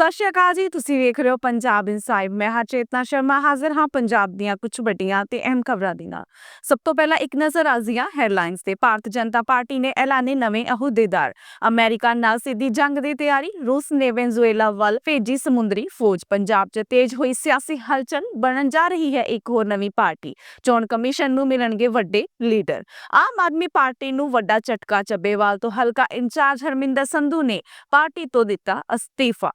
ਸਤਿ ਸ਼੍ਰੀ ਅਕਾਲ ਜੀ, ਤੁਸੀਂ ਵੇਖ ਰਹੇ ਹੋ ਪੰਜਾਬ ਇਨਸਾਈਡ ਮੈਂ ਹਾਂ ਚੇਤਨਾ ਸ਼ਰਮਾ, ਹਾਜ਼ਰ ਹਾਂ ਪੰਜਾਬ ਦੀਆਂ ਕੁਝ ਵੱਡੀਆਂ ਤੇ ਅਹਿਮ ਖਬਰਾਂ ਦੇ ਨਾਲ। ਸਭ ਤੋਂ ਪਹਿਲਾਂ ਇੱਕ ਨਜ਼ਰ ਆਜ਼ੀਆਂ ਹੈਡਲਾਈਨਸ ਤੇ। ਭਾਰਤ ਜਨਤਾ ਪਾਰਟੀ ਨੇ ਐਲਾਨੇ ਨਵੇਂ ਅਹੁਦੇਦਾਰ। ਅਮਰੀਕਾ ਨਾਲ ਸਿੱਧੀ ਜੰਗ ਦੀ ਤਿਆਰੀ। ਰੂਸ ਨੇ ਵੈਨਜ਼ੂਏਲਾ ਵੱਲ ਭੇਜੀ ਸਮੁੰਦਰੀ ਫੌਜ। ਪੰਜਾਬ 'ਚ ਤੇਜ਼ ਹੋਈ ਸਿਆਸੀ ਹਲਚਲ ਬਣਨ ਜਾ ਰਹੀ ਹੈ ਇੱਕ ਹੋਰ ਨਵੀਂ ਪਾਰਟੀ। ਚੋਣ ਕਮਿਸ਼ਨ ਨੂੰ ਮਿਲਣਗੇ ਵੱਡੇ ਲੀਡਰ। ਆਮ ਆਦਮੀ ਪਾਰਟੀ ਨੂੰ ਵੱਡਾ ਝਟਕਾ। ਚੱਬੇਵਾਲ ਤੋਂ ਹਲਕਾ ਇੰਚਾਰਜ ਹਰਮਿੰਦਰ ਸੰਧੂ ਨੇ ਪਾਰਟੀ ਤੋਂ ਦਿੱਤਾ ਅਸਤੀਫਾ।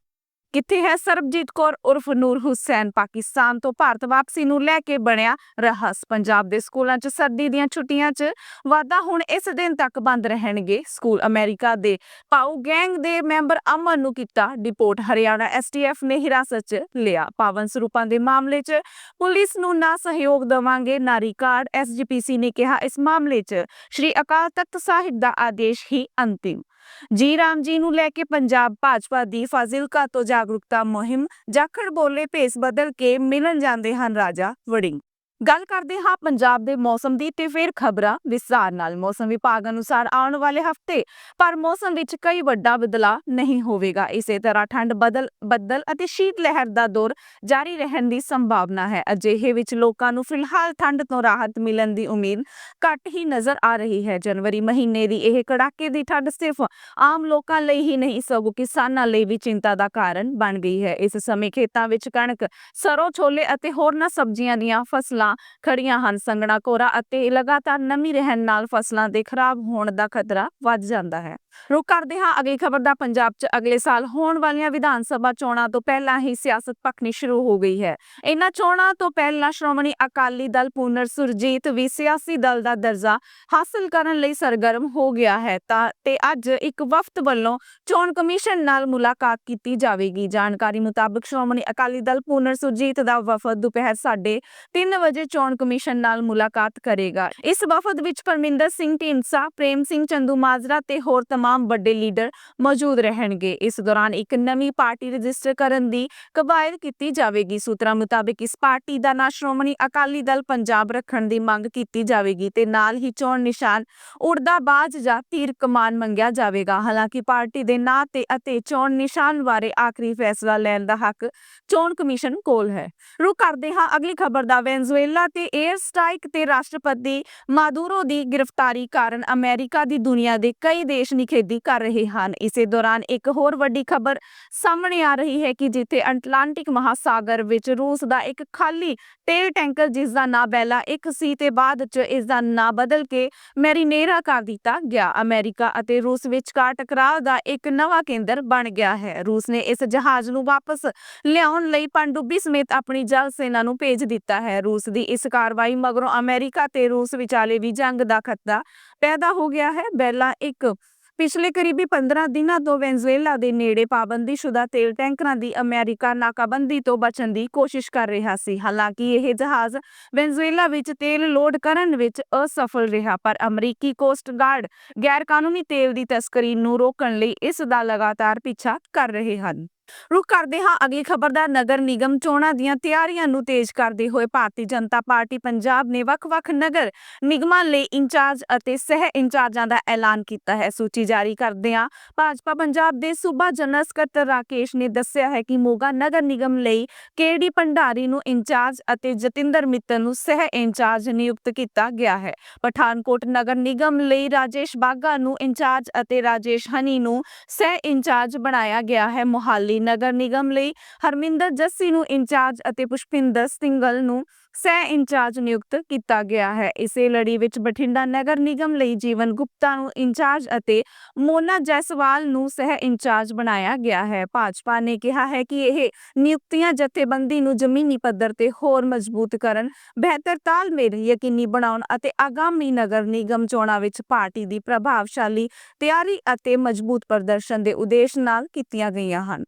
ਕਿੱਥੇ ਹੈ ਸਰਬਜੀਤ ਕੌਰ ਉਰਫ ਨੂਰ ਹੁਸੈਨ? ਪਾਕਿਸਤਾਨ ਤੋਂ ਭਾਰਤ ਵਾਪਸੀ ਨੂੰ ਲੈ ਕੇ ਬਣਿਆ ਰਹੱਸ। ਪੰਜਾਬ ਦੇ ਸਕੂਲਾਂ 'ਚ ਸਰਦੀ ਦੀਆਂ ਛੁੱਟੀਆਂ 'ਚ ਵਾਧਾ ਹੁਣ ਇਸ ਦਿਨ ਤੱਕ ਬੰਦ ਰਹਿਣਗੇ। ਸਕੂਲ ਅਮਰੀਕਾ ਦੇ ਪਾਉ ਗੈਂਗ ਦੇ ਮੈਂਬਰ ਅਮਨ ਨੂੰ ਕੀਤਾ ਡਿਪੋਰਟ। ਹਰਿਆਣਾ ਐਸਟੀਐਫ ਨੇ ਹਿਰਾਸਤ 'ਚ ਲਿਆ ਪਾਵਨ ਸਰੂਪਾਂ ਦੇ ਮਾਮਲੇ 'ਚ। ਪੁਲਿਸ ਨੂੰ ਨਾ ਸਹਿਯੋਗ ਦੇਵਾਂਗੇ, ਨਾ ਰਿਕਾਰਡ। ਐਸਜੀਪੀਸੀ ਨੇ ਕਿਹਾ ਇਸ ਮਾਮਲੇ 'ਚ ਸ਼੍ਰੀ ਅਕਾਲ ਤਖਤ ਸਾਹਿਬ ਦਾ ਆਦੇਸ਼ ਹੀ ਅੰਤਿਮ। ਜੀ ਰਾਮ ਜੀ ਨੂੰ ਲੈ ਕੇ ਪੰਜਾਬ ਭਾਜਪਾ ਦੀ ਫਾਜ਼ਿਲਕਾ ਤੋਂ ਜਾਗਰੂਕਤਾ ਮੁਹਿੰਮ, ਜਾਖੜ ਬੋਲੇ ਭੇਸ ਬਦਲ ਕੇ ਮਿਲਣ ਜਾਂਦੇ ਹਨ ਰਾਜਾ ਵੜਿੰਗ। ਗੱਲ ਕਰਦੇ ਹਾਂ ਪੰਜਾਬ ਦੇ ਮੌਸਮ ਦੀ ਤੇ ਫਿਰ ਖਬਰਾਂ ਵਿਸਥਾਰ ਨਾਲ। ਮੌਸਮ ਵਿਭਾਗ ਅਨੁਸਾਰ ਆਉਣ ਵਾਲੇ ਹਫ਼ਤੇ, ਪਰ ਮੌਸਮ ਵਿੱਚ ਕਈ ਵੱਡਾ ਬਦਲਾਅ ਨਹੀਂ ਹੋਵੇਗਾ। ਇਸੇ ਤਰ੍ਹਾਂ ਠੰਡ ਬਦਲ, ਬੱਦਲ ਅਤੇ ਸ਼ੀਤ ਲਹਿਰ ਦਾ ਦੌਰ ਜਾਰੀ ਰਹਿਣ ਦੀ ਸੰਭਾਵਨਾ ਹੈ। ਅਜਿਹੇ ਵਿੱਚ ਲੋਕਾਂ ਨੂੰ ਫਿਲਹਾਲ ਠੰਡ ਤੋਂ ਰਾਹਤ ਮਿਲਣ ਦੀ ਉਮੀਦ ਘੱਟ ਹੀ ਨਜ਼ਰ ਆ ਰਹੀ ਹੈ। ਜਨਵਰੀ ਮਹੀਨੇ ਦੀ ਇਹ ਕੜਾਕੇ ਦੀ ਠੰਡ ਸਿਰਫ ਆਮ ਲੋਕਾਂ ਲਈ ਹੀ ਨਹੀਂ, ਸਗੋਂ ਕਿਸਾਨਾਂ ਲਈ ਵੀ ਚਿੰਤਾ ਦਾ ਕਾਰਨ ਬਣ ਗਈ ਹੈ। ਇਸ ਸਮੇਂ ਖੇਤਾਂ ਵਿੱਚ ਕਣਕ, ਸਰੋਂ, ਛੋਲੇ ਅਤੇ ਹੋਰਨਾਂ ਸਬਜ਼ੀਆਂ ਦੀਆਂ ਫਸਲਾਂ ਖੜੀਆਂ ਹਨ। ਸੰਘਣਾ ਕੋਰਾ ਅਤੇ ਲਗਾਤਾਰ ਨਮੀ ਰਹਿਣ ਨਾਲ ਫਸਲਾਂ ਦੇ ਖਰਾਬ ਹੋਣ ਦਾ ਖਤਰਾ ਵੱਧ ਜਾਂਦਾ ਹੈ। ਰੁਕ ਕਰਦੇ ਹਾਂ ਅਗਲੀ ਖਬਰ ਦਾ ਪੰਜਾਬ 'ਚ ਅਗਲੇ ਸਾਲ ਹੋਣ ਵਾਲੀਆਂ ਵਿਧਾਨ ਸਭਾ ਚੋਣਾਂ ਤੋਂ ਪਹਿਲਾਂ ਹੀ ਸਿਆਸਤ ਪੱਖਣੀ ਸ਼ੁਰੂ ਹੋ ਗਈ ਹੈ। ਇਨ੍ਹਾਂ ਚੋਣਾਂ ਤੋਂ ਪਹਿਲਾਂ ਸ਼੍ਰੋਮਣੀ ਅਕਾਲੀ ਦਲ ਪੁਨਰ ਸੁਰਜੀਤ ਵੀ ਸਿਆਸੀ ਦਲ ਦਾ ਦਰਜਾ ਹਾਸਲ ਕਰਨ ਲਈ ਸਰਗਰਮ ਹੋ ਗਿਆ ਹੈ ਤਾਂ ਤੇ ਅੱਜ ਇੱਕ ਵਫਦ ਵੱਲੋਂ ਚੋਣ ਕਮਿਸ਼ਨ ਨਾਲ ਮੁਲਾਕਾਤ ਕੀਤੀ ਜਾਵੇਗੀ। ਜਾਣਕਾਰੀ ਮੁਤਾਬਕ ਸ਼੍ਰੋਮਣੀ ਅਕਾਲੀ ਦਲ ਪੂਨਰ ਸੁਰਜੀਤ ਦਾ ਵਫਦ ਦੁਪਹਿਰ ਸਾਢੇ 3 ਵਜੇ ਚੋਣ ਕਮਿਸ਼ਨ ਨਾਲ ਮੁਲਾਕਾਤ ਕਰੇਗਾ। ਇਸ ਵਫਦ ਵਿੱਚ ਪਰਮਿੰਦਰ ਸਿੰਘ ਢੀਂਡਸਾ, ਪ੍ਰੇਮ ਸਿੰਘ ਚੰਦੂ ਮਾਜਰਾ ਤੇ ਹੋਰ तमाम ਵੱਡੇ ਲੀਡਰ ਮੌਜੂਦ ਰਹਿਣਗੇ ਇਸ ਦੌਰਾਨ ਇੱਕ ਨਵੀਂ ਪਾਰਟੀ ਰਜਿਸਟਰ ਕਰਨ ਦੀ ਕਵਾਇਦ ਕੀਤੀ ਜਾਵੇਗੀ ਸੂਤਰਾਂ ਮੁਤਾਬਕ ਇਸ ਪਾਰਟੀ ਦਾ ਨਾਂ ਸ਼੍ਰੋਮਣੀ ਅਕਾਲੀ ਦਲ ਪੰਜਾਬ ਰੱਖਣ ਦੀ ਮੰਗ ਕੀਤੀ ਜਾਵੇਗੀ ਤੇ ਨਾਲ ਹੀ ਚੋਣ ਨਿਸ਼ਾਨ ਉੜਦਾ ਬਾਜ ਜਾਂ ਤੀਰ ਕਮਾਨ ਮੰਗਿਆ ਜਾਵੇਗਾ ਹਾਲਾਂਕਿ ਪਾਰਟੀ ਦੇ ਨਾਂ ਤੇ ਅਤੇ ਚੋਣ ਨਿਸ਼ਾਨ ਬਾਰੇ ਆਖਰੀ ਫੈਸਲਾ ਲੈਣ ਦਾ ਹੱਕ ਚੋਣ ਕਮਿਸ਼ਨ ਕੋਲ ਹੈ ਰੁਕ ਕਰਦੇ ਹਾਂ ਅਗਲੀ ਖਬਰ ਦਾ ਵੈਨਜ਼ੂਏਲਾ ਤੇ 에ਅਰ ਸਟ੍ਰਾਈਕ ਤੇ ਰਾਸ਼ਟਰਪਤੀ ਮਾਦੂਰੋ ਦੀ ਗ੍ਰਿਫਤਾਰੀ ਕਾਰਨ ਅਮਰੀਕਾ ਦੀ ਦੁਨੀਆ ਦੇ ਕਈ ਦੇਸ਼ ਨਿਖੇ ਨਿਖੇਧੀ ਕਰ ਰਹੇ ਹਨ। ਇਸੇ ਦੌਰਾਨ ਇੱਕ ਹੋਰ ਵੱਡੀ ਖਬਰ ਸਾਹਮਣੇ ਆ ਰਹੀ ਹੈ ਕਿ ਜਿੱਥੇ ਅਟਲਾਂਟਿਕ ਮਹਾਸਾਗਰ ਵਿੱਚ ਰੂਸ ਦਾ ਇੱਕ ਖਾਲੀ ਤੇਲ ਟੈਂਕਰ ਜਿਸ ਦਾ ਨਾਂ ਬੈਲਾ ਇੱਕ ਸੀ ਤੇ ਬਾਅਦ ਚ ਇਸ ਦਾ ਨਾਂ ਬਦਲ ਕੇ ਮੈਰੀਨੇਰਾ ਕਰ ਦਿੱਤਾ ਗਿਆ। ਅਮਰੀਕਾ ਅਤੇ ਰੂਸ ਵਿਚਕਾਰ ਟਕਰਾਅ ਦਾ ਇੱਕ ਨਵਾਂ ਕੇਂਦਰ ਬਣ ਗਿਆ ਹੈ। ਰੂਸ ਨੇ ਇਸ ਜਹਾਜ਼ ਨੂੰ ਵਾਪਸ ਲਿਆਉਣ ਲਈ ਪਣਡੁੱਬੀ ਸਮੇਤ ਆਪਣੀ ਜਲ ਸੈਨਾ ਨੂੰ ਭੇਜ ਦਿੱਤਾ ਹੈ। ਰੂਸ ਦੀ ਇਸ ਕਾਰਵਾਈ ਮਗਰੋਂ ਅਮਰੀਕਾ ਤੇ ਰੂਸ ਵਿਚਾਲੇ ਵੀ ਜੰਗ ਦਾ ਖਤਰਾ ਪੈਦਾ ਹੋ ਗਿਆ ਹੈ। ਬੈਲਾ ਇੱਕ ਪਿਛਲੇ ਕਰੀਬੀ 15 ਦਿਨਾਂ ਤੋਂ ਵੈਨਜ਼ੂਏਲਾ ਦੇ ਨੇੜੇ ਪਾਬੰਦੀਸ਼ੁਦਾ ਤੇਲ ਟੈਂਕਰਾਂ ਦੀ ਅਮਰੀਕਾ ਨਾਕਾਬੰਦੀ ਤੋਂ ਬਚਣ ਦੀ ਕੋਸ਼ਿਸ਼ ਕਰ ਰਿਹਾ ਸੀ। ਹਾਲਾਂਕਿ ਇਹ ਜਹਾਜ਼ ਵੈਨਜ਼ੂਏਲਾ ਵਿੱਚ ਤੇਲ ਲੋਡ ਕਰਨ ਵਿੱਚ ਅਸਫਲ ਰਿਹਾ, ਪਰ ਅਮਰੀਕੀ ਕੋਸਟ ਗਾਰਡ ਗੈਰਕਾਨੂੰਨੀ ਤੇਲ ਦੀ ਤਸਕਰੀ ਨੂੰ ਰੋਕਣ ਲਈ ਇਸ ਦਾ ਲਗਾਤਾਰ ਪਿੱਛਾ ਕਰ ਰਹੇ ਹਨ। ਰੁਕ ਕਰਦੇ ਹਾਂ ਅਗਲੀ ਖਬਰ ਦਾ ਨਗਰ ਨਿਗਮ ਚੋਣਾਂ ਦੀਆਂ ਤਿਆਰੀਆਂ ਨੂੰ ਤੇਜ਼ ਕਰਦੇ ਹੋਏ ਭਾਰਤੀ ਜਨਤਾ ਪਾਰਟੀ ਪੰਜਾਬ ਨੇ ਵੱਖ-ਵੱਖ ਨਗਰ ਨਿਗਮਾਂ ਲਈ ਇੰਚਾਰਜ ਅਤੇ ਸਹਿ ਇੰਚਾਰਜਾਂ ਦਾ ਐਲਾਨ ਕੀਤਾ ਹੈ। ਸੂਚੀ ਜਾਰੀ ਕਰਦਿਆਂ ਭਾਜਪਾ ਪੰਜਾਬ ਦੇ ਸੂਬਾ ਜਨਰਲ ਸਕੱਤਰ ਰਾਕੇਸ਼ ਨੇ ਦੱਸਿਆ ਹੈ ਕਿ ਮੋਗਾ ਨਗਰ ਨਿਗਮ ਲਈ ਕੇਡੀ ਭੰਡਾਰੀ ਨੂੰ ਇੰਚਾਰਜ ਅਤੇ ਜਤਿੰਦਰ ਮਿੱਤਲ ਨੂੰ ਸਹਿ ਇੰਚਾਰਜ ਨਿਯੁਕਤ ਕੀਤਾ ਗਿਆ ਹੈ। ਪਠਾਨਕੋਟ ਨਗਰ ਨਿਗਮ ਲਈ ਰਾਜੇਸ਼ ਬਾਗਾ ਨੂੰ ਇੰਚਾਰਜ ਅਤੇ ਰਾਜੇਸ਼ ਹਨੀ ਨੂੰ ਸਹਿ ਇੰਚਾਰਜ ਬਣਾਇਆ ਗਿਆ ਹੈ। ਮੋਹਾਲੀ ਨਗਰ ਨਿਗਮ ਲਈ। ਹਰਮਿੰਦਰ ਜੱਸੀ ਨੂੰ ਇੰਚਾਰਜ ਅਤੇ ਪੁਸ਼ਪਿੰਦਰ ਸਿੰਗਲ ਨੂੰ ਸਹਿ ਇੰਚਾਰਜ ਨਿਯੁਕਤ ਕੀਤਾ ਗਿਆ ਹੈ। ਇਸੇ ਲੜੀ ਵਿੱਚ ਬਠਿੰਡਾ ਨਗਰ ਨਿਗਮ ਲਈ ਜੀਵਨ ਗੁਪਤਾ ਨੂੰ ਇੰਚਾਰਜ ਅਤੇ ਮੋਨਾ ਜੈਸਵਾਲ ਨੂੰ ਸਹਿ ਇੰਚਾਰਜ ਬਣਾਇਆ ਗਿਆ ਹੈ। ਭਾਜਪਾ ਨੇ ਕਿਹਾ ਹੈ ਕਿ ਇਹ ਨਿਯੁਕਤੀਆਂ ਜਥੇਬੰਦੀ ਨੂੰ ਜ਼ਮੀਨੀ ਪੱਧਰ ਤੇ ਹੋਰ ਮਜ਼ਬੂਤ ਕਰਨ, ਬਿਹਤਰ ਤਾਲਮੇਲ, ਯਕੀਨੀ ਬਣਾਉਣ ਅਤੇ ਆਗਾਮੀ ਨਗਰ ਨਿਗਮ ਚੋਣਾਂ ਵਿੱਚ ਪਾਰਟੀ ਦੀ ਪ੍ਰਭਾਵਸ਼ਾਲੀ ਤਿਆਰੀ ਅਤੇ ਮਜ਼ਬੂਤ ਪ੍ਰਦਰਸ਼ਨ ਦੇ ਉਦੇਸ਼ ਨਾਲ ਕੀਤੀਆਂ ਗਈਆਂ ਹਨ।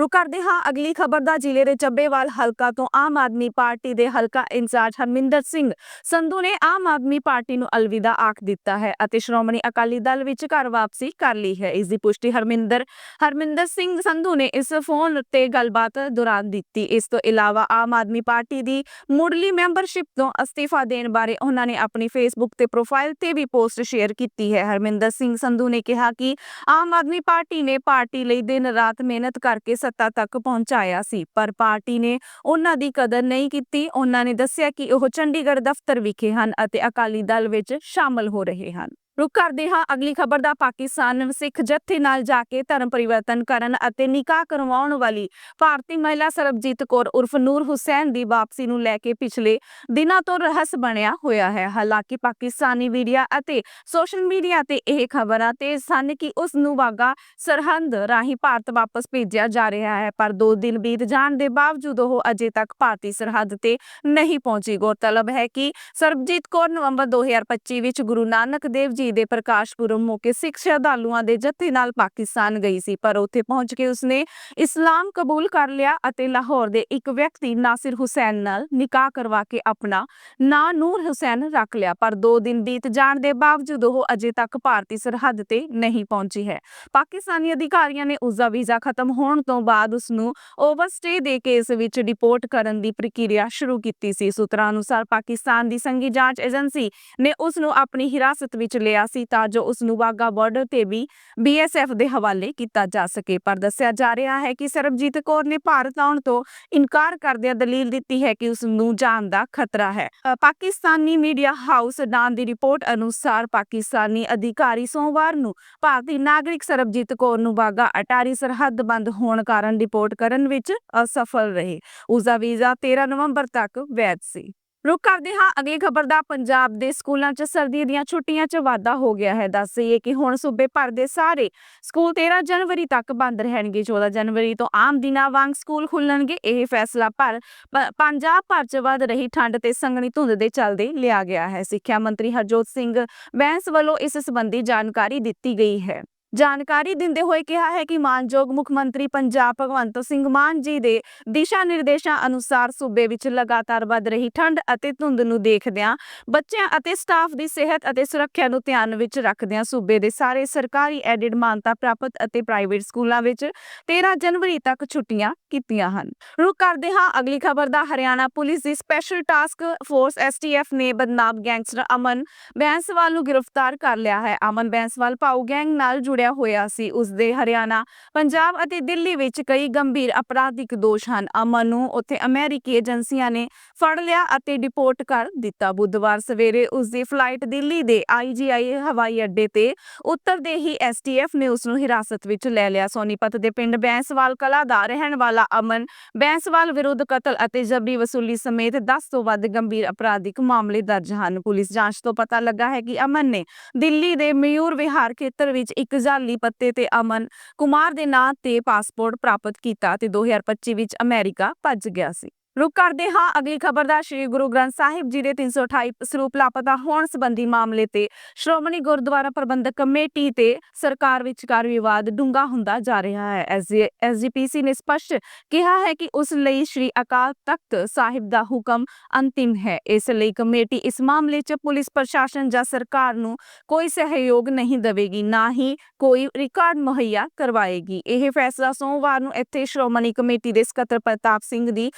ਰੁਕ ਕਰਦੇ ਹਾਂ, ਅਗਲੀ ਖਬਰ ਦਾ ਜ਼ਿਲ੍ਹੇ ਦੇ ਚੱਬੇਵਾਲ ਹਲਕਾ ਤੋਂ ਆਮ ਆਦਮੀ ਪਾਰਟੀ ਦੇ ਹਲਕਾ ਇੰਚਾਰਜ ਹਰਮਿੰਦਰ ਸਿੰਘ ਸੰਧੂ ਨੇ ਆਮ ਆਦਮੀ ਪਾਰਟੀ ਨੂੰ ਅਲਵਿਦਾ ਆਖ ਦਿੱਤਾ ਹੈ ਅਤੇ ਸ਼੍ਰੋਮਣੀ ਅਕਾਲੀ ਦਲ ਵਿੱਚ ਘਰ ਵਾਪਸੀ ਕਰ ਲਈ ਹੈ। ਇਸ ਦੀ ਪੁਸ਼ਟੀ ਹਰਮਿੰਦਰ ਹਰਮਿੰਦਰ ਸਿੰਘ ਸੰਧੂ ਨੇ ਇਸ ਫੋਨ ਉੱਤੇ ਗੱਲਬਾਤ ਦੌਰਾਨ ਦਿੱਤੀ। ਇਸ ਤੋਂ ਇਲਾਵਾ ਆਮ ਆਦਮੀ ਪਾਰਟੀ ਦੀ ਮੁੱਢਲੀ ਮੈਂਬਰਸ਼ਿਪ ਤੋਂ ਅਸਤੀਫਾ ਦੇਣ ਬਾਰੇ ਉਹਨਾਂ ਨੇ ਆਪਣੀ ਫੇਸਬੁੱਕ ਤੇ ਪ੍ਰੋਫਾਈਲ ਤੇ ਵੀ ਪੋਸਟ ਸ਼ੇਅਰ ਕੀਤੀ ਹੈ। ਹਰਮਿੰਦਰ ਸਿੰਘ ਸੰਧੂ ਨੇ ਕਿਹਾ ਕਿ ਆਮ ਆਦਮੀ ਪਾਰਟੀ ਨੇ ਪਾਰਟੀ ਲਈ ਦਿਨ ਰਾਤ ਮਿਹਨਤ ਕਰਕੇ ਸੱਤਾ ਤੱਕ ਪਹੁੰਚਾਇਆ ਸੀ, ਪਰ ਪਾਰਟੀ ਨੇ ਉਹਨਾਂ ਦੀ ਕਦਰ ਨਹੀਂ ਕੀਤੀ। ਉਹਨਾਂ ਨੇ ਦੱਸਿਆ ਕਿ ਉਹ ਚੰਡੀਗੜ੍ਹ ਦਫ਼ਤਰ ਵਿਖੇ ਹਨ ਅਤੇ ਅਕਾਲੀ ਦਲ ਵਿੱਚ ਸ਼ਾਮਲ ਹੋ ਰਹੇ ਹਨ। ਰੁਕ ਕਰਦੇ ਹਾਂ। ਅਗਲੀ ਖਬਰ ਦਾ ਪਾਕਿਸਤਾਨ ਸਿੱਖ ਜੱਥੇ ਨਾਲ ਜਾ ਕੇ ਧਰਮ ਪਰਿਵਰਤਨ ਕਰਨ ਅਤੇ ਨਿਕਾਹ ਕਰਵਾਉਣ ਵਾਲੀ ਭਾਰਤੀ ਮਹਿਲਾ ਸਰਬਜੀਤ ਕੌਰ ਉਰਫ ਨੂਰ ਹੁਸੈਨ ਦੀ ਵਾਪਸੀ ਨੂੰ ਲੈ ਕੇ ਪਿਛਲੇ ਦਿਨਾਂ ਤੋਂ ਰਹੱਸ ਬਣਿਆ ਹੋਇਆ ਹੈ। ਹਾਲਾਂਕਿ ਪਾਕਿਸਤਾਨੀ ਮੀਡੀਆ ਅਤੇ ਸੋਸ਼ਲ ਮੀਡੀਆ ਤੇ ਇਹ ਖਬਰਾਂ ਤੇ ਸਨ ਕਿ ਉਸ ਨੂੰ ਵਾਗਾ ਸਰਹੰਦ ਰਾਹੀਂ ਭਾਰਤ ਵਾਪਸ ਭੇਜਿਆ ਜਾ ਰਿਹਾ ਹੈ। ਪਰ ਦੋ ਦਿਨ ਬੀਤ ਜਾਣ ਦੇ ਬਾਵਜੂਦ ਉਹ ਅਜੇ ਤੱਕ ਭਾਰਤੀ ਸਰਹੱਦ ਤੇ ਨਹੀਂ ਪਹੁੰਚੀ। ਗੌਰਤਲਬ ਹੈ ਕਿ ਸਰਬਜੀਤ ਕੌਰ ਨਵੰਬਰ 2025 ਵਿੱਚ ਗੁਰੂ ਨਾਨਕ ਦੇਵ ਜੀ ਦੇ ਪ੍ਰਕਾਸ਼ ਪੁਰਬ ਮੌਕੇ ਸਿੱਖ ਸ਼ਰਧਾਲੂਆਂ ਦੇ ਜਥੇ ਨਾਲ ਪਾਕਿਸਤਾਨ ਗਈ ਸੀ, ਪਰ ਉੱਥੇ ਪਹੁੰਚ ਕੇ ਉਸਨੇ ਇਸਲਾਮ ਕਬੂਲ ਕਰ ਲਿਆ ਅਤੇ ਲਾਹੌਰ ਦੇ ਇੱਕ ਵਿਅਕਤੀ ਨਾਸਿਰ ਹੁਸੈਨ ਨਾਲ ਨਿਕਾਹ ਕਰਵਾ ਕੇ ਆਪਣਾ ਨਾਂ ਨੂਰ ਹੁਸੈਨ ਰੱਖ ਲਿਆ, ਪਰ 2 ਦਿਨ ਬੀਤ ਜਾਣ ਦੇ ਬਾਵਜੂਦ ਉਹ ਅਜੇ ਤੱਕ ਭਾਰਤੀ ਸਰਹੱਦ ਤੇ ਨਹੀਂ ਪਹੁੰਚੀ ਹੈ। ਪਾਕਿਸਤਾਨੀ ਅਧਿਕਾਰੀਆਂ ਨੇ ਉਸ ਦਾ ਵੀਜ਼ਾ ਖਤਮ ਹੋਣ ਤੋਂ ਬਾਅਦ ਉਸ ਨੂੰ ਓਵਰਸਟੇ ਦੇ ਕੇਸ ਵਿੱਚ ਡਿਪੋਰਟ ਕਰਨ ਦੀ ਪ੍ਰਕਿਰਿਆ ਸ਼ੁਰੂ ਕੀਤੀ ਸੀ। ਸੂਤਰਾਂ ਅਨੁਸਾਰ ਪਾਕਿਸਤਾਨ ਦੀ ਸੰਘੀ ਜਾਂਚ ਏਜੰਸੀ ਨੇ ਉਸ ਨੂੰ ਆਪਣੀ ਹਿਰਾਸਤ ਵਿੱਚ ਲਿਆ ਸੀ ਤਾਂ ਜੋ ਉਸ ਨੂੰ ਵਾਗਾ ਬਾਰਡਰ ਤੇ ਵੀ ਬੀਐਸਐਫ ਦੇ ਹਵਾਲੇ ਕੀਤਾ ਜਾ ਸਕੇ। ਪਰ ਦੱਸਿਆ ਜਾ ਰਿਹਾ ਹੈ ਕਿ ਸਰਬਜੀਤ ਕੌਰ ਨੇ ਭਾਰਤ ਆਉਣ ਤੋਂ ਇਨਕਾਰ ਕਰਦਿਆਂ ਦਲੀਲ ਦਿੱਤੀ ਹੈ ਕਿ ਉਸ ਨੂੰ ਜਾਨ ਦਾ ਖਤਰਾ ਹੈ। ਪਾਕਿਸਤਾਨੀ ਮੀਡੀਆ ਹਾਊਸ ਡਾਨ ਦੀ ਰਿਪੋਰਟ ਅਨੁਸਾਰ ਪਾਕਿਸਤਾਨੀ ਅਧਿਕਾਰੀ ਸੋਮਵਾਰ ਨੂੰ ਭਾਰਤੀ ਨਾਗਰਿਕ ਸਰਬਜੀਤ ਕੌਰ ਨੂੰ ਵਾਗਾ ਅਟਾਰੀ ਸਰਹੱਦ ਬੰਦ ਹੋਣ ਕਾਰਨ ਰਿਪੋਰਟ ਕਰਨ ਵਿੱਚ ਅਸਫਲ ਰਹੇ। ਉਸ ਦਾ ਵੀਜ਼ਾ 13 ਨਵੰਬਰ ਤੱਕ ਵੈਧ ਸੀ। ਰੁਕ ਕਰਦੇ ਹਾਂ, ਅਗਲੀ ਖਬਰ ਦਾ ਪੰਜਾਬ ਦੇ ਸਕੂਲਾਂ 'ਚ ਸਰਦੀ ਦੀਆਂ ਛੁੱਟੀਆਂ 'ਚ ਵਾਧਾ ਹੋ ਗਿਆ ਹੈ। ਦੱਸ ਦਈਏ ਕਿ ਹੁਣ ਸੂਬੇ ਭਰ ਦੇ ਸਾਰੇ ਸਕੂਲ 13 ਜਨਵਰੀ ਤੱਕ ਬੰਦ ਰਹਿਣਗੇ। 14 ਜਨਵਰੀ ਤੋਂ ਆਮ ਦਿਨਾਂ ਵਾਂਗ ਸਕੂਲ ਖੁੱਲਣਗੇ। ਇਹ ਫੈਸਲਾ ਪਰ ਪੰਜਾਬ ਭਰ 'ਚ ਵੱਧ ਰਹੀ ਠੰਡ ਤੇ ਸੰਘਣੀ ਧੁੰਦ ਦੇ ਚੱਲਦੇ ਲਿਆ ਗਿਆ ਹੈ। ਸਿੱਖਿਆ ਮੰਤਰੀ ਹਰਜੋਤ ਸਿੰਘ ਬੈਂਸ ਵੱਲੋਂ ਇਸ ਸੰਬੰਧੀ ਜਾਣਕਾਰੀ ਦਿੱਤੀ ਗਈ ਹੈ। ਜਾਣਕਾਰੀ ਦਿੰਦੇ ਹੋਏ ਕਿਹਾ ਹੈ ਕਿ ਮਾਨਯੋਗ ਮੁੱਖ ਮੰਤਰੀ ਪੰਜਾਬ ਭਗਵੰਤ ਸਿੰਘ ਮਾਨ ਜੀ ਦੇ ਦਿਸ਼ਾ ਨਿਰਦੇਸ਼ਾਂ ਅਨੁਸਾਰ ਸੂਬੇ ਵਿੱਚ ਲਗਾਤਾਰ ਵੱਧ ਰਹੀ ਠੰਡ ਅਤੇ ਧੁੰਦ ਨੂੰ ਦੇਖਦਿਆਂ ਬੱਚਿਆਂ ਅਤੇ ਸਟਾਫ ਦੀ ਸਿਹਤ ਅਤੇ ਸੁਰੱਖਿਆ ਨੂੰ ਧਿਆਨ ਵਿੱਚ ਰੱਖਦਿਆਂ ਸੂਬੇ ਦੇ ਸਾਰੇ ਸਰਕਾਰੀ ਐਡਿਡ ਮਾਨਤਾ ਪ੍ਰਾਪਤ ਅਤੇ ਪ੍ਰਾਈਵੇਟ ਸਕੂਲਾਂ ਵਿੱਚ 13 ਜਨਵਰੀ ਤੱਕ ਛੁੱਟੀਆਂ ਕੀਤੀਆਂ ਹਨ। ਰੁਕ ਕਰਦੇ ਹਾਂ, ਅਗਲੀ ਖਬਰ ਦਾ ਹਰਿਆਣਾ ਪੁਲਿਸ ਦੀ ਸਪੈਸ਼ਲ ਟਾਸਕ ਫੋਰਸ ਐਸਟੀਐਫ ਨੇ ਬਦਨਾਮ ਗੈਂਗਸਟਰ ਅਮਨ ਬੈਂਸਵਾਲ ਨੂੰ ਗ੍ਰਿਫਤਾਰ ਕਰ ਲਿਆ ਹੈ। ਅਮਨ ਬੈਂਸਵਾਲ ਪਾਉ ਗੈਂਗ ਨਾਲ ਜੁੜੇ ਜੁੜਿਆ ਹੋਇਆ ਸੀ ਉਸ ਦੇ ਹਰਿਆਣਾ, ਪੰਜਾਬ ਅਤੇ ਦਿੱਲੀ ਵਿੱਚ ਕਈ ਗੰਭੀਰ ਅਪਰਾਧਿਕ ਦੋਸ਼ ਹਨ। ਅਮਨ ਨੂੰ ਉੱਥੇ ਅਮਰੀਕੀ ਏਜੰਸੀਆਂ ਨੇ ਫੜ ਲਿਆ ਅਤੇ ਡਿਪੋਰਟ ਕਰ ਦਿੱਤਾ। ਬੁੱਧਵਾਰ ਸਵੇਰੇ ਉਸ ਦੀ ਫਲਾਈਟ ਦਿੱਲੀ ਦੇ ਆਈਜੀਆਈ ਹਵਾਈ ਅੱਡੇ ਤੇ ਉਤਰਦੇ ਹੀ ਐਸਟੀਐਫ ਨੇ ਉਸ ਨੂੰ ਹਿਰਾਸਤ ਵਿੱਚ ਲੈ ਲਿਆ। ਸੋਨੀਪਤ ਦੇ ਪਿੰਡ ਬੈਂਸਵਾਲ ਕਲਾ ਦਾ ਰਹਿਣ ਵਾਲਾ ਅਮਨ ਬੈਂਸਵਾਲ ਵਿਰੁੱਧ ਕਤਲ ਅਤੇ ਜਬਰੀ ਵਸੂਲੀ ਸਮੇਤ 10 ਤੋਂ ਵੱਧ ਗੰਭੀਰ ਅਪਰਾਧਿਕ ਮਾਮਲੇ ਦਰਜ ਹਨ। ਪੁਲਿਸ ਜਾਂਚ ਤੋਂ ਪਤਾ ਲੱਗਾ ਹੈ ਕਿ ਅਮਨ ਨੇ ਦਿੱਲੀ ਦੇ ਮਯੂਰ ਵਿਹਾਰ ਖੇਤਰ ਵਿੱਚ ਇੱਕ ਜਾਲੀ ਪੱਤੇ ਤੇ ਅਮਨ ਕੁਮਾਰ ਦੇ ਨਾਂ ਤੇ ਪਾਸਪੋਰਟ ਪ੍ਰਾਪਤ ਕੀਤਾ ਤੇ 2025 ਵਿੱਚ ਅਮਰੀਕਾ ਭੱਜ ਗਿਆ ਸੀ। ਰੁਕ ਕਰਦੇ ਹਾਂ। ਅਗਲੀ ਖਬਰ ਦਾ ਸ਼੍ਰੀ ਗੁਰੂ ਗ੍ਰੰਥ ਸਾਹਿਬ ਜੀ ਦੇ 328 ਸਰੂਪ ਲਾਪਤਾ ਹੋਣ ਸੰਬੰਧੀ ਮਾਮਲੇ ਤੇ ਸ਼੍ਰੋਮਣੀ ਗੁਰਦੁਆਰਾ ਪ੍ਰਬੰਧਕ ਕਮੇਟੀ ਤੇ ਸਰਕਾਰ ਵਿਚਕਾਰ ਵਿਵਾਦ ਡੂੰਘਾ ਹੁੰਦਾ ਜਾ ਰਿਹਾ ਹੈ। ਐਸਜੀਪੀਸੀ ਨੇ ਸਪਸ਼ਟ ਕਿਹਾ ਹੈ ਕਿ ਉਸ ਲਈ ਸ਼੍ਰੀ ਅਕਾਲ ਤਖਤ ਸਾਹਿਬ ਦਾ ਹੁਕਮ ਅੰਤਿਮ ਹੈ। ਇਸ ਲਈ ਕਮੇਟੀ ਇਸ ਮਾਮਲੇ 'ਚ ਪੁਲਿਸ ਪ੍ਰਸ਼ਾਸਨ ਜਾਂ ਸਰਕਾਰ ਨੂੰ ਕੋਈ ਸਹਿਯੋਗ ਨਹੀਂ ਦੇਵੇਗੀ, ਨਾ ਹੀ ਕੋਈ ਰਿਕਾਰਡ ਮੁਹੱਈਆ ਕਰਵਾਏਗੀ। ਇਹ ਫੈਸਲਾ ਸੋਮਵਾਰ ਨੂੰ ਇੱਥੇ ਸ਼੍ਰੋਮਣੀ ਕਮੇਟੀ ਦੇ ਸਕੱਤਰ ਪ੍ਰਤਾਪ ਸਿੰਘ ਦੀ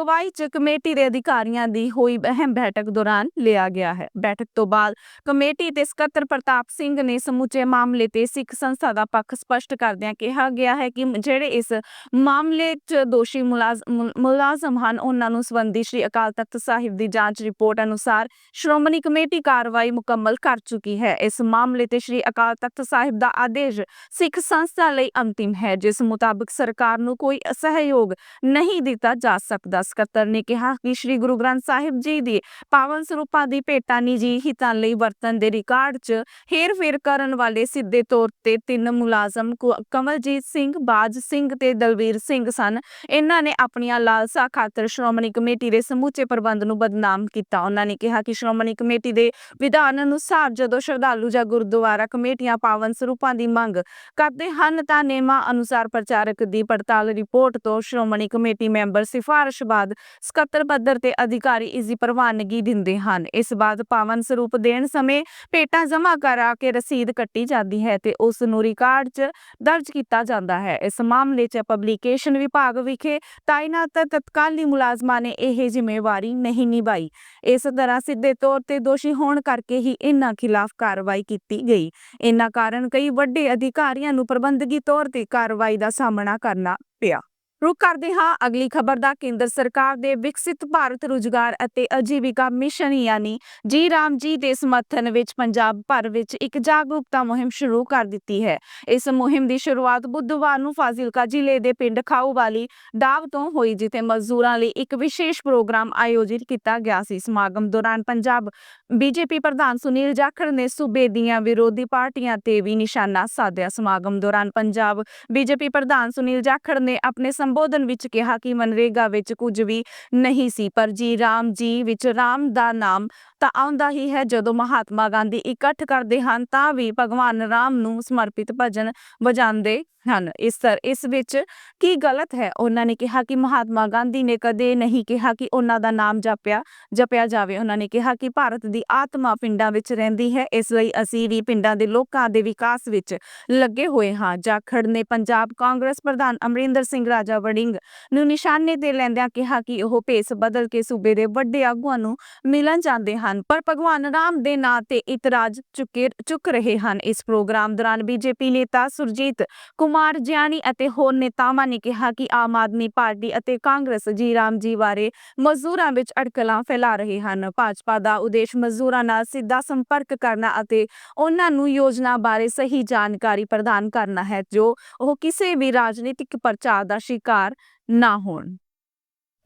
ਅਗਵਾਈ 'ਚ ਕਮੇਟੀ ਦੇ ਅਧਿਕਾਰੀਆਂ ਦੀ ਹੋਈ ਅਹਿਮ ਬੈਠਕ ਦੌਰਾਨ ਲਿਆ ਗਿਆ ਹੈ। ਬੈਠਕ ਤੋਂ ਬਾਅਦ ਕਮੇਟੀ ਦੇ ਸਕੱਤਰ ਪ੍ਰਤਾਪ ਸਿੰਘ ਨੇ ਸਮੁੱਚੇ ਮਾਮਲੇ ਤੇ ਸਿੱਖ ਸੰਸਥਾ ਦਾ ਪੱਖ ਸਪਸ਼ਟ ਕਰਦਿਆਂ ਕਿਹਾ ਗਿਆ ਹੈ ਕਿ ਜਿਹੜੇ ਇਸ ਮਾਮਲੇ 'ਚ ਦੋਸ਼ੀ ਮੁਲਾਜ਼ਮ ਹਨ, ਉਹਨਾਂ ਨੂੰ ਸੰਬੰਧੀ ਸ਼੍ਰੀ ਅਕਾਲ ਤਖਤ ਸਾਹਿਬ ਦੀ ਜਾਂਚ ਰਿਪੋਰਟ ਅਨੁਸਾਰ ਸ਼੍ਰੋਮਣੀ ਕਮੇਟੀ ਕਾਰਵਾਈ ਮੁਕੰਮਲ ਕਰ ਚੁੱਕੀ ਹੈ। ਇਸ ਮਾਮਲੇ ਤੇ ਸ਼੍ਰੀ ਅਕਾਲ ਤਖਤ ਸਾਹਿਬ ਦਾ ਆਦੇਸ਼ ਸਿੱਖ ਸੰਸਥਾ ਲਈ ਅੰਤਿਮ ਹੈ, ਜਿਸ ਮੁਤਾਬਕ ਸਰਕਾਰ ਨੂੰ ਕੋਈ ਸਹਿਯੋਗ ਨਹੀਂ ਦਿੱਤਾ ਜਾ ਸਕਦਾ। ਸਕੱਤਰ ਨੇ ਕਿਹਾ ਕਿ ਸ਼੍ਰੀ ਗੁਰੂ ਗ੍ਰੰਥ ਸਾਹਿਬ ਜੀ ਦੀ ਪਾਵਨ ਸਰੂਪਾਂ ਦੀ ਭੇਟਾ ਨਿੱਜੀ ਹਿੱਤਾਂ ਲਈ ਵਰਤਣ ਦੇ ਰਿਕਾਰਡ 'ਚ ਹੇਰ-ਫੇਰ ਕਰਨ ਵਾਲੇ ਸਿੱਧੇ ਤੌਰ ਤੇ ਤਿੰਨ ਮੁਲਾਜ਼ਮ ਕਮਲਜੀਤ ਸਿੰਘ, ਬਾਜ ਸਿੰਘ ਤੇ ਦਲਵੀਰ ਸਿੰਘ ਸਨ। ਇਹਨਾਂ ਨੇ ਆਪਣੀਆਂ ਲਾਲਸਾ ਖਾਤਰ ਸ਼੍ਰੋਮਣੀ ਕਮੇਟੀ ਦੇ ਸਮੁੱਚੇ ਪ੍ਰਬੰਧ ਨੂੰ ਬਦਨਾਮ ਕੀਤਾ। ਉਹਨਾਂ ਨੇ ਕਿਹਾ ਕਿ ਸ਼੍ਰੋਮਣੀ ਕਮੇਟੀ ਦੇ ਵਿਧਾਨ ਅਨੁਸਾਰ ਜਦੋਂ ਸ਼ਰਧਾਲੂ ਜਾਂ ਗੁਰਦੁਆਰਾ ਕਮੇਟੀਆਂ ਪਾਵਨ ਸਰੂਪਾਂ ਦੀ ਮੰਗ ਕਰਦੇ ਹਨ ਤਾਂ ਨਿਯਮਾਂ ਅਨੁਸਾਰ ਪ੍ਰਚਾਰਕ ਦੀ ਪੜਤਾਲ ਰਿਪੋਰਟ ਤੋਂ ਸ਼੍ਰੋਮਣੀ ਕਮੇਟੀ ਮੈਂਬਰ ਸਿਫਾਰਿਸ਼ ਬਾਅਦ ਸਕੱਤਰ ਪੱਧਰ ਤੇ ਅਧਿਕਾਰੀ ਇਸ ਦੀ ਪ੍ਰਵਾਨਗੀ ਦਿੰਦੇ ਹਨ। ਇਸ ਬਾਅਦ ਪਾਵਨ ਸਰੂਪ ਦੇਣ ਸਮੇਂ ਭੇਟਾਂ ਜਮ੍ਹਾਂ ਕਰਾ ਕੇ ਰਸੀਦ ਕੱਟੀ ਜਾਂਦੀ ਹੈ ਤੇ ਉਸ ਨੂੰ ਰਿਕਾਰਡ 'ਚ ਦਰਜ ਕੀਤਾ ਜਾਂਦਾ ਹੈ। ਇਸ ਮਾਮਲੇ 'ਚ ਪਬਲੀਕੇਸ਼ਨ ਵਿਭਾਗ ਵਿਖੇ ਤਾਇਨਾਤ ਤਤਕਾਲੀ ਮੁਲਾਜ਼ਮਾਂ ਨੇ ਇਹ ਜ਼ਿੰਮੇਵਾਰੀ ਨਹੀਂ ਨਿਭਾਈ। ਇਸ ਤਰ੍ਹਾਂ ਸਿੱਧੇ ਤੌਰ ਤੇ ਦੋਸ਼ੀ ਹੋਣ ਕਰਕੇ ਹੀ ਇਹਨਾਂ ਖਿਲਾਫ ਕਾਰਵਾਈ ਕੀਤੀ ਗਈ। ਇਹਨਾਂ ਕਾਰਨ ਕਈ ਵੱਡੇ ਅਧਿਕਾਰੀਆਂ ਨੂੰ ਪ੍ਰਬੰਧਕੀ ਤੌਰ ਤੇ ਕਾਰਵਾਈ ਦਾ ਸਾਹਮਣਾ ਕਰਨਾ ਪਿਆ। ਰੁਕ ਕਰਦੇ ਹਾਂ। ਅਗਲੀ ਖਬਰ ਦਾ ਕੇਂਦਰ ਸਰਕਾਰ ਦੇ ਵਿਕਸਿਤ ਭਾਰਤ ਰੁਜ਼ਗਾਰ ਅਤੇ ਆਜੀਵਿਕਾ ਮਿਸ਼ਨ ਯਾਨੀ ਜੀ ਰਾਮ ਜੀ ਦੇ ਸਮਰਥਨ ਵਿੱਚ ਪੰਜਾਬ ਭਰ ਵਿੱਚ ਇੱਕ ਜਾਗਰੂਕਤਾ ਮੁਹਿੰਮ ਸ਼ੁਰੂ ਕਰ ਦਿੱਤੀ ਹੈ। ਇਸ ਮੁਹਿੰਮ ਦੀ ਸ਼ੁਰੂਆਤ ਬੁੱਧਵਾਰ ਨੂੰ ਫਾਜ਼ਿਲਕਾ ਜ਼ਿਲ੍ਹੇ ਦੇ ਪਿੰਡ ਖਾਊਵਾਲੀ ਡਾਬ ਤੋਂ ਹੋਈ, ਜਿੱਥੇ ਮਜ਼ਦੂਰਾਂ ਲਈ ਇੱਕ ਵਿਸ਼ੇਸ਼ ਪ੍ਰੋਗਰਾਮ ਆਯੋਜਿਤ ਕੀਤਾ ਗਿਆ ਸੀ। ਸਮਾਗਮ ਦੌਰਾਨ ਪੰਜਾਬ ਬੀਜੇਪੀ ਪ੍ਰਧਾਨ ਸੁਨੀਲ ਜਾਖੜ ਨੇ ਸੂਬੇ ਦੀਆਂ ਵਿਰੋਧੀ ਪਾਰਟੀਆਂ ਤੇ ਵੀ ਨਿਸ਼ਾਨਾ ਸਾਧਿਆ। ਸਮਾਗਮ ਦੌਰਾਨ ਪੰਜਾਬ ਬੀਜੇਪੀ ਪ੍ਰਧਾਨ ਸੁਨੀਲ ਜਾਖੜ ਨੇ ਆਪਣੇ ਸੰਬੋਧਨ ਵਿੱਚ ਕਿਹਾ ਕਿ ਮਨਰੇਗਾ ਵਿੱਚ ਕੁਝ ਵੀ ਨਹੀਂ ਸੀ, ਪਰ ਜੀ ਰਾਮ ਜੀ ਵਿੱਚ ਰਾਮ ਦਾ ਨਾਮ ਤਾਂ ਆਉਂਦਾ ਹੀ ਹੈ, ਜਦੋਂ ਮਹਾਤਮਾ ਗਾਂਧੀ ਇਕੱਠ ਕਰਦੇ ਹਨ ਤਾਂ ਵੀ ਭਗਵਾਨ ਰਾਮ ਨੂੰ ਸਮਰਪਿਤ ਭਜਨ ਵਜਾਉਂਦੇ ਹਨ। ਇਸ ਤਰ, ਇਸ ਵਿੱਚ ਕੀ ਗਲਤ ਹੈ? ਉਹਨਾਂ ਨੇ ਕਿਹਾ ਕਿ ਮਹਾਤਮਾ ਗਾਂਧੀ ਨੇ ਕਦੇ ਨਹੀਂ ਕਿਹਾ ਕਿ ਉਹਨਾਂ ਦਾ ਨਾਮ ਜਪਿਆ ਜਪਿਆ ਜਾਵੇ। ਉਹਨਾਂ ਨੇ ਕਿਹਾ ਕਿ ਭਾਰਤ ਦੀ ਆਤਮਾ ਪਿੰਡਾਂ ਵਿੱਚ ਰਹਿੰਦੀ ਹੈ। ਇਸ ਲਈ ਅਸੀਂ ਵੀ ਪਿੰਡਾਂ ਦੇ ਲੋਕਾਂ ਦੇ ਵਿਕਾਸ ਵਿੱਚ ਲੱਗੇ ਹੋਏ ਹਾਂ। ਜਾਖੜ ਨੇ ਪੰਜਾਬ ਕਾਂਗਰਸ ਪ੍ਰਧਾਨ ਅਮਰਿੰਦਰ ਸਿੰਘ ਰਾਜਾ ਵੜਿੰਗ ਨੂੰ ਨਿਸ਼ਾਨੇ ਤੇ ਲੈਂਦਿਆਂ ਕਿਹਾ ਕਿ ਉਹ ਭੇਸ ਬਦਲ ਕੇ ਸੂਬੇ ਦੇ ਵੱਡੇ ਆਗੂਆਂ ਨੂੰ ਮਿਲਣ ਜਾਂਦੇ ਹਨ। ਪਰ ਭਗਵਾਨ ਰਾਮ ਦੇ ਨਾਂ ਤੇ ਇਤਰਾਜ਼ ਚੁੱਕੇ, ਚੁੱਕ ਰਹੇ ਹਨ। ਇਸ ਪ੍ਰੋਗਰਾਮ ਦੌਰਾਨ ਬੀਜੇਪੀ ਨੇਤਾ ਸੁਰਜੀਤ ਕੁਮਾਰ ਜਿਆਣੀ ਅਤੇ ਹੋਰ ਨੇਤਾਵਾਂ ਨੇ ਕਿਹਾ ਕਿ ਆਮ ਆਦਮੀ ਪਾਰਟੀ ਅਤੇ ਕਾਂਗਰਸ ਜੀ ਰਾਮ ਜੀ ਬਾਰੇ ਮਜ਼ਦੂਰਾਂ ਵਿੱਚ ਅੜਕਲਾਂ ਫੈਲਾ ਰਹੇ ਹਨ। ਭਾਜਪਾ ਦਾ ਉਦੇਸ਼ ਮਜ਼ਦੂਰਾਂ ਨਾਲ ਸਿੱਧਾ ਸੰਪਰਕ ਕਰਨਾ ਅਤੇ ਉਹਨਾਂ ਨੂੰ ਯੋਜਨਾ ਬਾਰੇ ਸਹੀ ਜਾਣਕਾਰੀ ਪ੍ਰਦਾਨ ਕਰਨਾ ਹੈ, ਜੋ ਉਹ ਕਿਸੇ ਵੀ ਰਾਜਨੀਤਿਕ ਪ੍ਰਚਾਰ ਦਾ ਸ਼ਿਕਾਰ ਨਾ ਹੋਣ।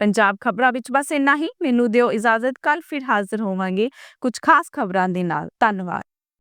ਪੰਜਾਬ ਖਬਰਾਂ ਵਿੱਚ ਬਸ ਇੰਨਾ ਹੀ। ਮੈਨੂੰ ਦਿਓ ਇਜਾਜ਼ਤ। ਕੱਲ ਫਿਰ ਹਾਜ਼ਰ ਹੋਵਾਂਗੇ ਕੁਝ ਖਾਸ ਖਬਰਾਂ ਦੇ ਨਾਲ। ਧੰਨਵਾਦ।